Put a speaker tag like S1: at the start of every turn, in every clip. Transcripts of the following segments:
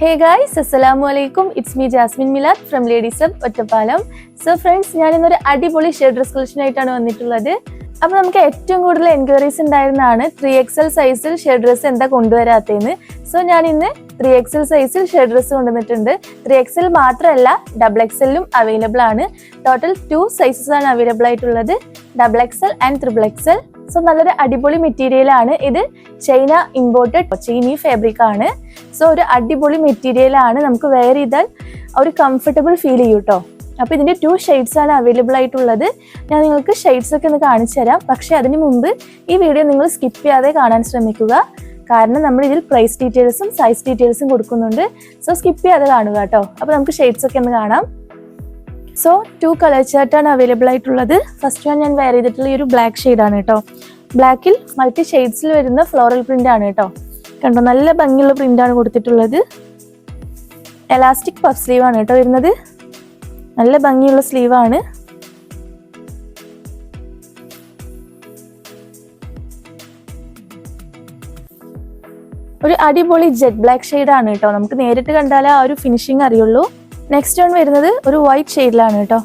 S1: ഹേ guys അസ്സലാമു അലൈക്കും it's me Jasmin Milad from ladies Ottapalam so friends ഞാനിന്നൊരു അടിപൊളി share dress collection വന്നിട്ടുള്ളത്. അപ്പൊ നമുക്ക് ഏറ്റവും കൂടുതൽ എൻക്വയറീസ് ഉണ്ടായിരുന്നതാണ് ത്രീ എക്സൽ സൈസിൽ ഷെഡ് ഡ്രസ് എന്താ കൊണ്ടുവരാത്തതെന്ന് സോ ഞാൻ ഇന്ന് ത്രീ എക്സൽ സൈസിൽ ഷെഡ് ഡ്രസ് കൊണ്ടുവന്നിട്ടുണ്ട്. ത്രീ എക്സൽ മാത്രമല്ല ഡബിൾ എക്സലിലും അവൈലബിൾ ആണ്. ടോട്ടൽ ടു സൈസസ് ആണ് അവൈലബിൾ ആയിട്ടുള്ളത്. Double XL and triple XL so നല്ലൊരു അടിപൊളി മെറ്റീരിയൽ ആണ്. ഇത് ചൈന ഇമ്പോർട്ടഡ് ചൈനീ ഫാബ്രിക് ആണ്. സോ ഒരു അടിപൊളി മെറ്റീരിയൽ ആണ്. നമുക്ക് വെയർ ചെയ്താൽ ഒരു കംഫർട്ടബിൾ ഫീൽ ചെയ്യും കേട്ടോ അപ്പൊ ഇതിന്റെ ടു ആണ് അവൈലബിൾ ആയിട്ടുള്ളത്. ഞാൻ നിങ്ങൾക്ക് ഷെയ്ഡ്സ് ഒക്കെ ഒന്ന് കാണിച്ചു തരാം. പക്ഷേ അതിന് മുമ്പ് ഈ വീഡിയോ നിങ്ങൾ സ്കിപ്പ് ചെയ്യാതെ കാണാൻ ശ്രമിക്കുക. കാരണം നമ്മൾ ഇതിൽ പ്രൈസ് ഡീറ്റെയിൽസും സൈസ് ഡീറ്റെയിൽസും കൊടുക്കുന്നുണ്ട്. സോ സ്കിപ്പ് ചെയ്യാതെ കാണുക കേട്ടോ. അപ്പോൾ നമുക്ക് ഷെയ്ഡ്സ് ഒക്കെ ഒന്ന് കാണാം. സോ ടു കളർ ചാർട്ടാണ് അവൈലബിൾ ആയിട്ടുള്ളത്. ഫസ്റ്റ് വൺ ഞാൻ വെയർ ചെയ്തിട്ടുള്ള ഈ ഒരു ബ്ലാക്ക് ആണ് കേട്ടോ. ബ്ലാക്കിൽ മൾട്ടി ഷെയ്ഡ്സിൽ വരുന്ന ഫ്ലോറൽ പ്രിന്റ് ആണ് കേട്ടോ. കണ്ടോ? നല്ല ഭംഗിയുള്ള പ്രിന്റ് ആണ് കൊടുത്തിട്ടുള്ളത്. എലാസ്റ്റിക് പഫ് സ്ലീവ് ആണ് കേട്ടോ വരുന്നത്. നല്ല ഭംഗിയുള്ള സ്ലീവാണ്. ഒരു അടിപൊളി ജെറ്റ് ബ്ലാക്ക് ഷെയ്ഡ് ആണ് കേട്ടോ നമുക്ക് നേരിട്ട് കണ്ടാലേ ആ ഒരു ഫിനിഷിങ് അറിയുള്ളൂ. നെക്സ്റ്റ് വൺ വരുന്നത് ഒരു വൈറ്റ് ഷെയ്ഡിലാണ് കേട്ടോ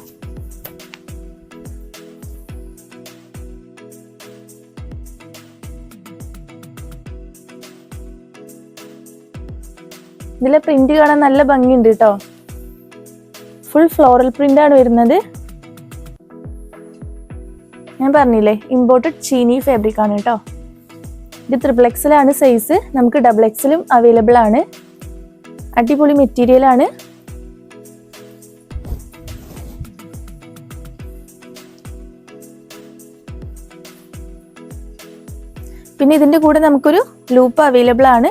S1: ഇതിലെ പ്രിന്റ് കാണാൻ നല്ല ഭംഗിയുണ്ട് കേട്ടോ ഫുൾ ഫ്ലോറൽ ആണ് വരുന്നത്. ഞാൻ പറഞ്ഞില്ലേ ഇമ്പോർട്ടഡ് ചീനി ഫാബ്രിക് ആണ് കേട്ടോ ഇത് ട്രിപ്പിൾ എക്സലാണ് സൈസ് നമുക്ക് ഡബിൾ എക്സലും അവൈലബിൾ ആണ്. അടിപൊളി മെറ്റീരിയൽ ആണ്. പിന്നെ ഇതിന്റെ കൂടെ നമുക്കൊരു ലൂപ്പ് അവൈലബിൾ ആണ്.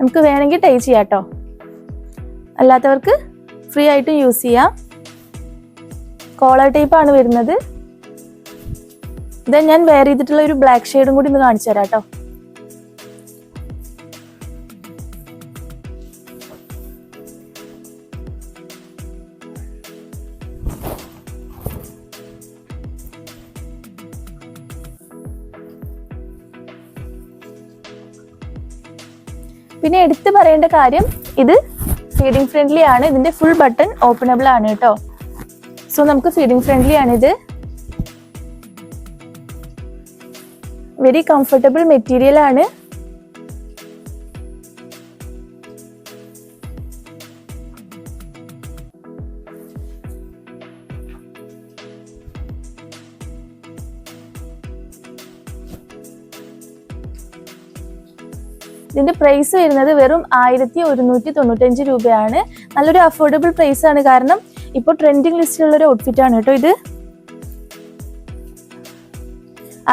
S1: നമുക്ക് വേണമെങ്കിൽ ടൈ ചെയ്യാം കേട്ടോ അല്ലാത്തവർക്ക് ഫ്രീ ആയിട്ട് യൂസ് ചെയ്യാം. കോളർ ടൈപ്പ് ആണ് വരുന്നത്. ഇത് ഞാൻ വെയർ ചെയ്തിട്ടുള്ള ഒരു ബ്ലാക്ക് ഷെയ്ഡും കൂടി ഒന്ന് കാണിച്ചു തരാം കേട്ടോ. പിന്നെ എടുത്തു പറയേണ്ട കാര്യം ഇത് ഫീഡിംഗ് ഫ്രണ്ട്ലി ആണ്. ഇതിന്റെ ഫുൾ ബട്ടൺ ഓപ്പണബിൾ ആണ് കേട്ടോ സോ നമുക്ക് ഫീഡിംഗ് ഫ്രണ്ട്ലി ആണ് ഇത്. വെരി കംഫർട്ടബിൾ മെറ്റീരിയൽ ആണ്. ഇതിന്റെ പ്രൈസ് വരുന്നത് വെറും ആയിരത്തി ഒരുന്നൂറ്റി തൊണ്ണൂറ്റഞ്ച് രൂപയാണ്. നല്ലൊരു അഫോർഡബിൾ പ്രൈസ് ആണ്. കാരണം ഇപ്പോൾ ട്രെൻഡിങ് ലിസ്റ്റിലുള്ള ഒരു ഔട്ട്ഫിറ്റ് ആണ് കേട്ടോ ഇത്.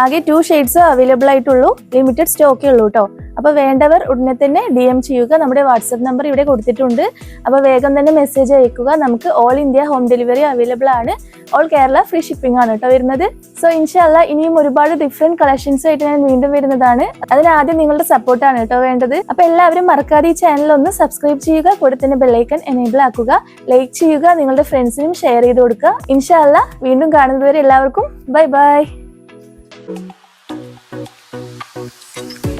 S1: ആകെ ടു ഷെയ്ഡ്സ് അവൈലബിൾ ആയിട്ടുള്ളൂ. ലിമിറ്റഡ് സ്റ്റോക്കേ ഉള്ളൂ കേട്ടോ അപ്പൊ വേണ്ടവർ ഉടനെ തന്നെ ഡി എം ചെയ്യുക. നമ്മുടെ വാട്സപ്പ് നമ്പർ ഇവിടെ കൊടുത്തിട്ടുണ്ട്. അപ്പൊ വേഗം തന്നെ മെസ്സേജ് അയക്കുക. നമുക്ക് all India home delivery available ആണ്. ഓൾ കേരള ഫ്രീ ഷിപ്പിംഗ് ആണ് കേട്ടോ വരുന്നത്. സോ ഇൻഷല്ല ഇനിയും ഒരുപാട് ഡിഫറെന്റ് കളക്ഷൻസ് ആയിട്ട് ഞാൻ വീണ്ടും വരുന്നതാണ്. അതിന് ആദ്യം നിങ്ങളുടെ സപ്പോർട്ടാണ് കേട്ടോ വേണ്ടത്. അപ്പൊ എല്ലാവരും മറക്കാതെ ഈ ചാനൽ ഒന്ന് സബ്സ്ക്രൈബ് ചെയ്യുക. കൂടെ തന്നെ ബെല്ലൈക്കൺ എനേബിൾ ആക്കുക. ലൈക്ക് ചെയ്യുക. നിങ്ങളുടെ ഫ്രണ്ട്സിനും ഷെയർ ചെയ്ത് കൊടുക്കുക. ഇൻഷല്ല വീണ്ടും കാണുന്നതുവരെ എല്ലാവർക്കും ബൈ ബൈ Thank you.